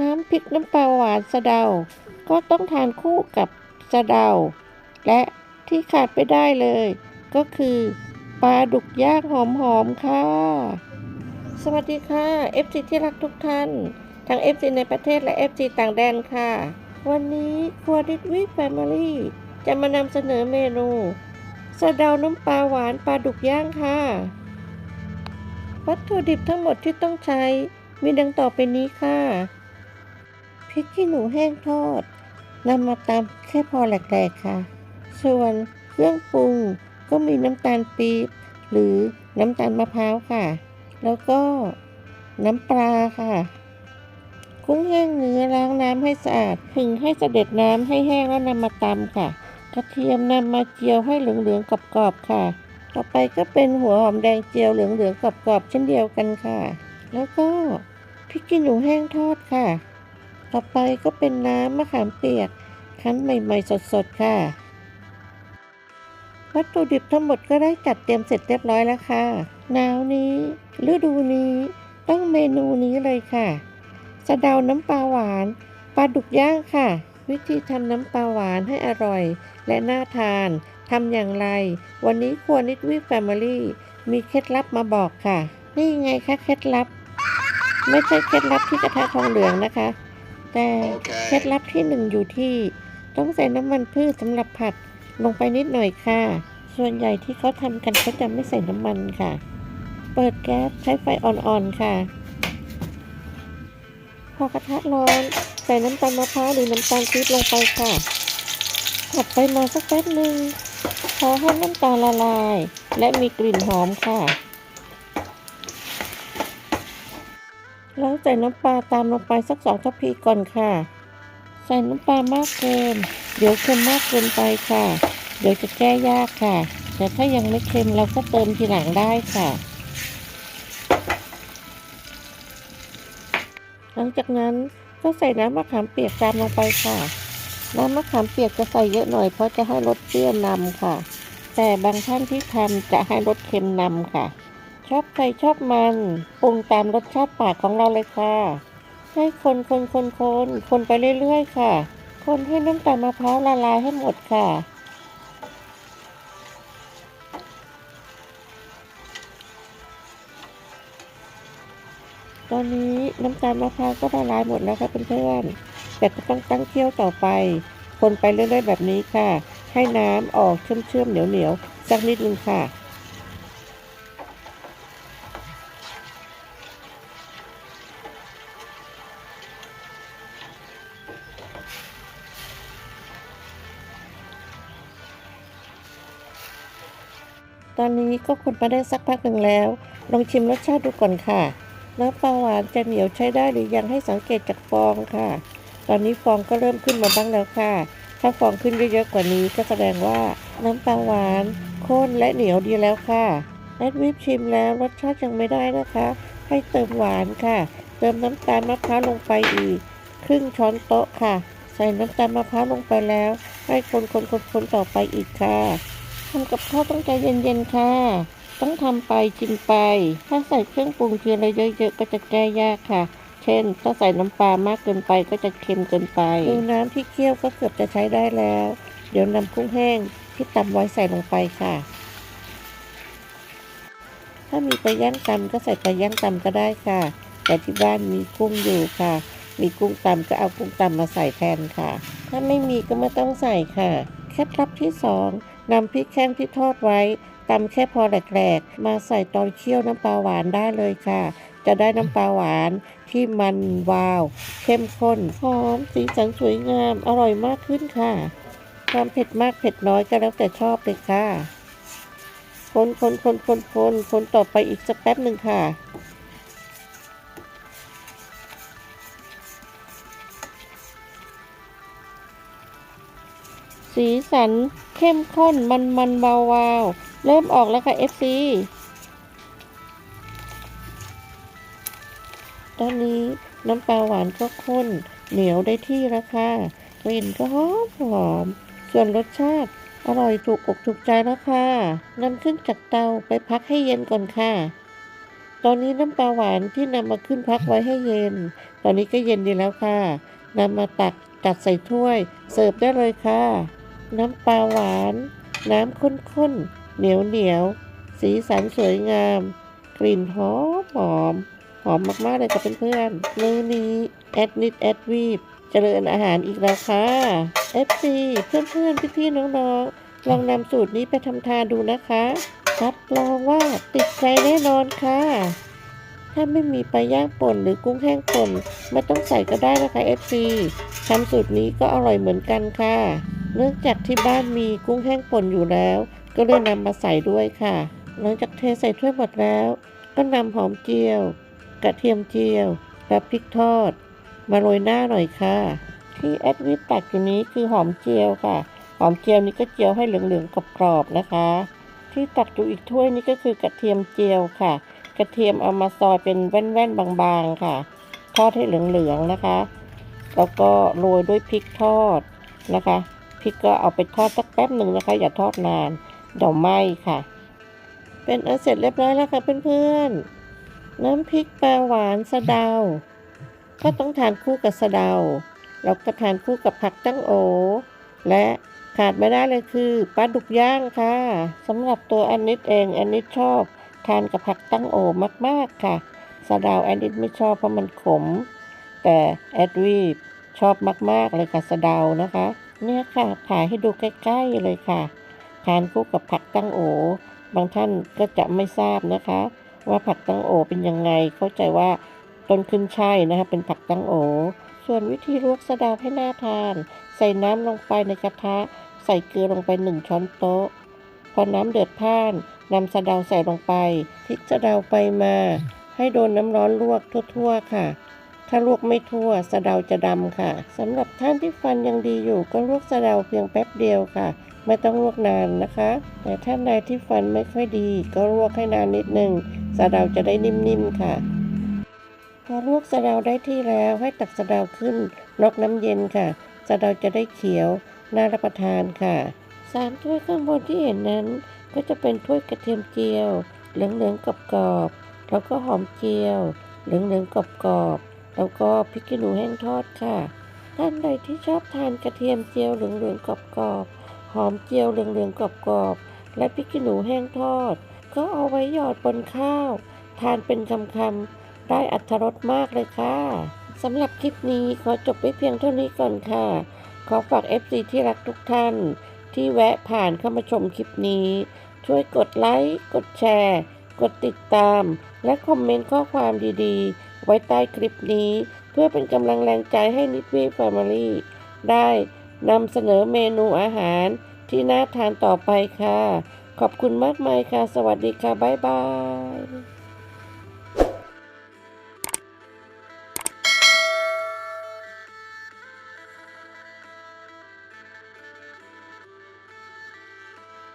น้ำพริกน้ำปลาหวานสะเดา ก็ต้องทานคู่กับสะเดา และที่ขาดไปได้เลย ก็คือปลาดุกย่างหอมๆค่ะ สวัสดีค่ะ FC ที่รักทุกท่าน ทั้ง FC ในประเทศและ FC ต่างแดนค่ะ วันนี้ครัวดิทวิแฟมิลี่จะมานำเสนอเมนูสะเดาน้ำปลาหวานปลาดุกย่างค่ะ วัตถุดิบทั้งหมดที่ต้องใช้มีดังต่อไปนี้ค่ะ ริกขี้หนูแห้งทอดนำมาตำแค่พอแหลกๆค่ะ ส่วนเครื่องปรุงก็มีน้ำตาลปี๊บหรือน้ำตาลมะพร้าวค่ะ แล้วก็น้ำปลาค่ะ กุ้งแห้งเนื้อล้างน้ำให้สะอาดผึ่งให้เสด็จน้ำให้แห้งแล้วนำมาตำค่ะ กระเทียมนำมาเจียวให้เหลืองๆกรอบๆค่ะ ต่อไปก็เป็นหัวหอมแดงเจียวเหลืองๆกรอบๆเช่นเดียวกันค่ะ แล้วก็พริกขี้หนูแห้งทอดค่ะ ต่อไปก็เป็นน้ำมะขามเปียก คั้นใหม่ๆสดๆค่ะ วัตถุดิบทั้งหมดก็ได้จัดเตรียมเสร็จเรียบร้อยแล้วค่ะหนาวนี้ฤดูนี้ต้องเมนูนี้เลยค่ะสะเดาน้ำปลาหวานปลาดุกย่างค่ะ วิธีทำน้ำปลาหวานให้อร่อย และน่าทานทำอย่างไร วันนี้ครัวนิดวิแฟมิลี่มีเคล็ดลับมาบอกค่ะ นี่ไงคะเคล็ดลับ ไม่ใช่เคล็ดลับที่กระทะทองเหลืองนะคะ แต่เคล็ดลับที่หนึ่งอยู่ที่ ต้องใส่น้ำมันพืชสำหรับผัดลงไปนิดหน่อยค่ะ ส่วนใหญ่ที่เขาทำกันเขาจะไม่ใส่น้ำมันค่ะ เปิดแก๊สใช้ไฟอ่อนๆค่ะ พอกระทะร้อนใส่น้ำตาลมะพร้าวหรือน้ำตาลปี๊บลงไปค่ะ ผัดไปมาสักแป๊บหนึ่งพอให้น้ำตาลละลาย และมีกลิ่นหอมค่ะ แล้วใส่น้ำปลาตามลงไปสักสองทัพพีก่อนค่ะ ใส่น้ำปลามากเกิน เดี๋ยวเค็มมากเกินไปค่ะ เดี๋ยวจะแก้ยากค่ะ แต่ถ้ายังไม่เค็มเราก็เติมทีหลังได้ค่ะ หลังจากนั้นก็ใส่น้ำมะขามเปียกตามลงไปค่ะ น้ำมะขามเปียกจะใส่เยอะหน่อยเพราะจะให้รสเปรี้ยวนำค่ะ แต่บางท่านที่ทำจะให้รสเค็มนำค่ะ ชอบใครชอบมันปรุงตามรสชาติปากของเราเลยค่ะ ให้คนคนคนคนคนไปเรื่อยๆค่ะ คนให้น้ำตาลมะพร้าวละลายให้หมดค่ะตอนนี้น้ำตาลมะพร้าวก็ละลายหมดแล้วค่ะเพื่อนๆแต่ก็ต้องตั้งเคี่ยวต่อไป คนไปเรื่อยๆแบบนี้ค่ะ ให้น้ำออกเชื่อมๆเหนียวๆสักนิดนึงค่ะ ตอนนี้ก็คนมาได้สักพักหนึ่งแล้ว ลองชิมรสชาติดูก่อนค่ะ น้ำปลาหวานจะเหนียวใช้ได้หรือยังให้สังเกตจากฟองค่ะ ตอนนี้ฟองก็เริ่มขึ้นมาบ้างแล้วค่ะ ถ้าฟองขึ้นเยอะๆกว่านี้ก็แสดงว่าน้ำปลาหวานข้นและเหนียวดีแล้วค่ะแอดวิปชิมแล้วรสชาติยังไม่ได้นะคะ ให้เติมหวานค่ะ เติมน้ำตาลมะพร้าวลงไปอีก ครึ่งช้อนโต๊ะค่ะ ใส่น้ำตาลมะพร้าวลงไปแล้ว ให้คนๆๆๆต่อไปอีกค่ะ ทำกับข้าวต้องใจเย็นๆค่ะ ต้องทำไปชิมไป ถ้าใส่เครื่องปรุงทีอะไรเยอะๆก็จะแก้ยากค่ะ เช่น ถ้าใส่น้ำปลามากเกินไปก็จะเค็มเกินไปดูน้ำที่เคี่ยวก็เกือบจะใช้ได้แล้ว เดี๋ยวนำกุ้งแห้งที่ตำไว้ใส่ลงไปค่ะ ถ้ามีปลาย่างตำก็ใส่ปลาย่างตำก็ได้ค่ะ แต่ที่บ้านมีกุ้งอยู่ค่ะ มีกุ้งตำก็เอากุ้งตำมาใส่แทนค่ะ ถ้าไม่มีก็ไม่ต้องใส่ค่ะ เคล็ดลับที่สอง นำพริกแห้งที่ทอดไว้ตำแค่พอแหลกๆ มาใส่ตอนเคี่ยวน้ำปลาหวานได้เลยค่ะ จะได้น้ำปลาหวานที่มันวาว เข้มข้นหอมสีสันสวยงาม อร่อยมากขึ้นค่ะ ความเผ็ดมากเผ็ดน้อยก็แล้วแต่ชอบเลยค่ะ คนคนคนคนคนคนต่อไปอีกสักแป๊บหนึ่งค่ะ สีสันเข้มข้นมันมันวาวาว เริ่มออกแล้วค่ะ FC ตอนนี้น้ำปลาหวานก็ข้น เหนียวได้ที่แล้วค่ะกลิ่นก็หอมหอม ส่วนรสชาติ อร่อยถูกอกถูกใจแล้วค่ะนำขึ้นจากเตาไปพักให้เย็นก่อนค่ะ ตอนนี้น้ำปลาหวานที่นำมาขึ้นพักไว้ให้เย็น ตอนนี้ก็เย็นดีแล้วค่ะนำมาตักจัดใส่ถ้วย เสิร์ฟได้เลยค่ะ น้ำปลาหวาน น้ำข้นๆ เหนียวเหนียวๆสีสันสวยงาม กลิ่นหอมหอม หอมมากๆเลยค่ะเพื่อนๆมื้อนี้แอดนิดแอดวีบเจริญอาหารอีกแล้วค่ะ FC เพื่อนๆ พี่ๆ น้องๆ ลองนำสูตรนี้ไปทำทานดูนะคะรับรองว่าติดใจแน่นอนค่ะ ถ้าไม่มีปลาย่างป่นหรือกุ้งแห้งป่นไม่ต้องใส่ก็ได้นะคะ FC ทำสูตรนี้ก็อร่อยเหมือนกันค่ะ เนื่องจากที่บ้านมีกุ้งแห้งป่นอยู่แล้ว ก็เลยนำมาใส่ด้วยค่ะ หลังจากเทใส่ถ้วยหมดแล้ว ก็นำหอมเจียว กระเทียมเจียวและพริกทอด มาโรยหน้าหน่อยค่ะ ที่แอดวิปตักอยู่นี้คือหอมเจียวค่ะ หอมเจียวนี้ก็เจียวให้เหลืองๆกรอบๆนะคะ ที่ตักอยู่อีกถ้วยนี้ก็คือกระเทียมเจียวค่ะ กระเทียมเอามาซอยเป็นแว่นๆบางๆค่ะ ทอดให้เหลืองๆนะคะ แล้วก็โรยด้วยพริกทอดนะคะ พริกก็เอาไปทอดสักแป๊บหนึ่งนะคะ อย่าทอดนานเดี๋ยวไหม้ค่ะ เป็นอันเสร็จเรียบร้อยแล้วค่ะเพื่อนๆ น้ำพริกปลาหวานสะเดา ก็ต้องทานคู่กับสะเดา แล้วก็ทานคู่กับผักตั้งโอ และขาดไม่ได้เลยคือปลาดุกย่างค่ะสำหรับตัวแอนนิดเองแอนนิดชอบ ทานกับผักตั้งโอมากๆค่ะสะเดาแอนนิดไม่ชอบเพราะมันขม แต่แอดวีชอบมาก ๆ เลยค่ะสะเดานะคะ เนี่ยค่ะถ่ายให้ดูใกล้ๆเลยค่ะ ทานคู่กับผักตั้งโอบางท่านก็จะไม่ทราบนะคะ ว่าผักตั้งโอเป็นยังไง เข้าใจว่าต้นขึ้นช่ายนะคะเป็นผักตั้งโอ ส่วนวิธีลวกสะเดาให้น่าทาน ใส่น้ำลงไปในกระทะ ใส่เกลือลงไปหนึ่งช้อนโต๊ะ พอน้ำเดือดพ่านนำสะเดาใส่ลงไปพลิกสะเดาไปมา ให้โดนน้ำร้อนลวกทั่ว ๆ ค่ะ ถ้าลวกไม่ทั่วสะเดาจะดำค่ะสำหรับท่านที่ฟันยังดีอยู่ ก็ลวกสะเดาเพียงแป๊บเดียวค่ะ ไม่ต้องลวกนานนะคะ แต่ท่านใดที่ฟันไม่ค่อยดี ก็ลวกให้นานนิดนึงสะเดาจะได้นิ่มๆค่ะ พอลวกสะเดาได้ที่แล้วให้ตักสะเดาขึ้นนอกน้ำเย็นค่ะสะเดาจะได้เขียวน่ารับประทานค่ะสามถ้วยข้างบนที่เห็นนั้น ก็จะเป็นถ้วยกระเทียมเจียว เหลืองๆกรอบๆแล้วก็หอมเจียว เหลืองๆกรอบๆ แล้วก็พริกขี้หนูแห้งทอดค่ะ ท่านใดที่ชอบทานกระเทียมเจียวเหลืองๆกรอบๆหอมเจียวเหลืองๆกรอบๆและพริกขี้หนูแห้งทอด ก็เอาไว้หยอดบนข้าว ทานเป็นคำๆได้อัตรสมากเลยค่ะสำหรับคลิปนี้ขอจบไปเพียงเท่านี้ก่อนค่ะ ขอฝาก FC ที่รักทุกท่าน ที่แวะผ่านเข้ามาชมคลิปนี้ ช่วยกดไลค์ กดแชร์ กดติดตาม และคอมเมนต์ข้อความดีๆ ไว้ใต้คลิปนี้ เพื่อเป็นกำลังแรงใจให้นิดวีแฟมิลี่ได้นำเสนอเมนูอาหารที่น่าทานต่อไปค่ะ ขอบคุณมากมายค่ะ สวัสดีค่ะ บ๊ายบาย